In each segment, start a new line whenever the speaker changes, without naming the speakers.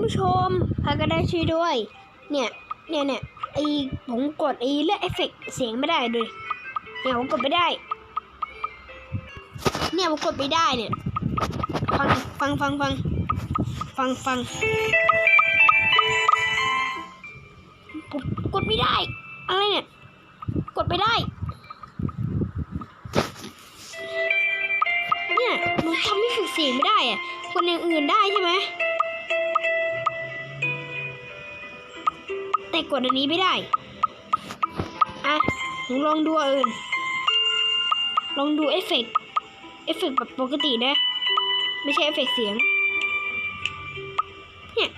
ผู้ชมพากันได้ช่วยด้วย เนี่ย เนี่ยเนี่ยไอผมกดไอเลือกเอฟเฟกต์เสียงไม่ได้ด้วยเนี่ยผมกดไม่ได้ เนี่ยผมกดไม่ได้เนี่ย ฟังฟังฟังฟังฟังฟังผมกดไม่ได้ อะไรเนี่ย กดไม่ได้ เนี่ยหนูทำให้ฝึกเสียงไม่ได้อะคนอย่างอื่นได้ใช่ไหม กดอันนี้ไม่ได้ อะหนูลองดูอื่น ลองดูเอฟเฟกต์เอฟเฟกต์แบบปกตินะ ไม่ใช่เอฟเฟกต์เสียง เนี่ย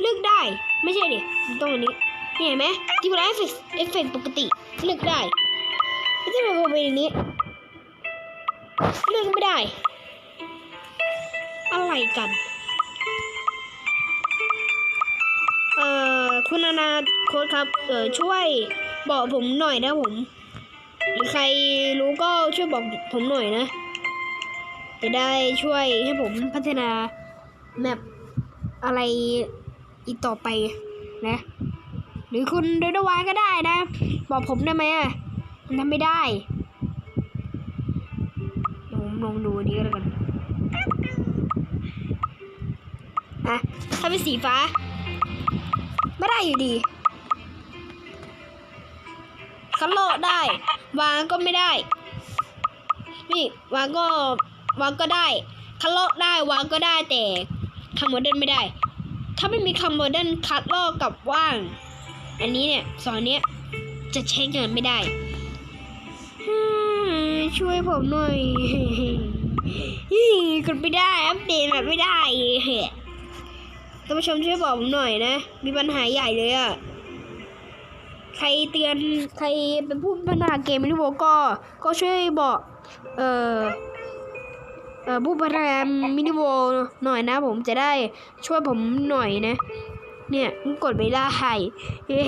เลือกได้ ไม่ใช่ดิต้องอันนี้เนี่ยเห็นไหมที่เวลาเอฟเฟกต์เอฟเฟกต์ปกติเลือกได้ไม่ใช่แบบเป็นอย่างนี้ เลือกไม่ได้ อะไรกัน เอ่อ คุณนา โค้ดครับ เออช่วยบอกผมหน่อยนะผม หรือใครรู้ก็ช่วยบอกผมหน่อยนะ จะได้ช่วยให้ผมพัฒนาแมปอะไรอีกต่อไปนะ หรือคุณโดดวายก็ได้นะ บอกผมได้ไหมอะมันทำไม่ได้เดี๋ยวผมลองดูนี้ก็แล้วกันอะถ้าเป็นสีฟ้า ไม่ได้อยู่ดี คันโลได้ วางก็ไม่ได้ นี่วางก็วางก็ได้คันโลได้วางก็ได้แต่คำโมเดิร์นไม่ได้ ถ้าไม่มีคำโมเดิร์นคัดลอกกับว่าง อันนี้เนี่ยสอนเนี้ยจะใช้งานไม่ได้ ช่วยผมหน่อยกดไม่ได้อัปเดตแบบไม่ได้ท่านผู้ชมช่วยบอกผมหน่อยนะ มีปัญหาใหญ่เลยอะ ใครเตือนใครเป็นผู้พัฒนาเกมมินิโวก็ ก็ช่วยบอกเอ่อเอ่อผู้พัฒนามินิโวหน่อยนะ ผมจะได้ช่วยผมหน่อยนะ เนี่ยมันกดไม่ได้เฮ้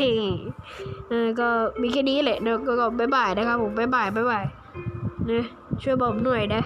เออก็มีแค่นี้แหละนะก็บ๊ายบายนะครับผมบ๊ายบายบ๊ายบายนะช่วยบอกผมหน่อยนะ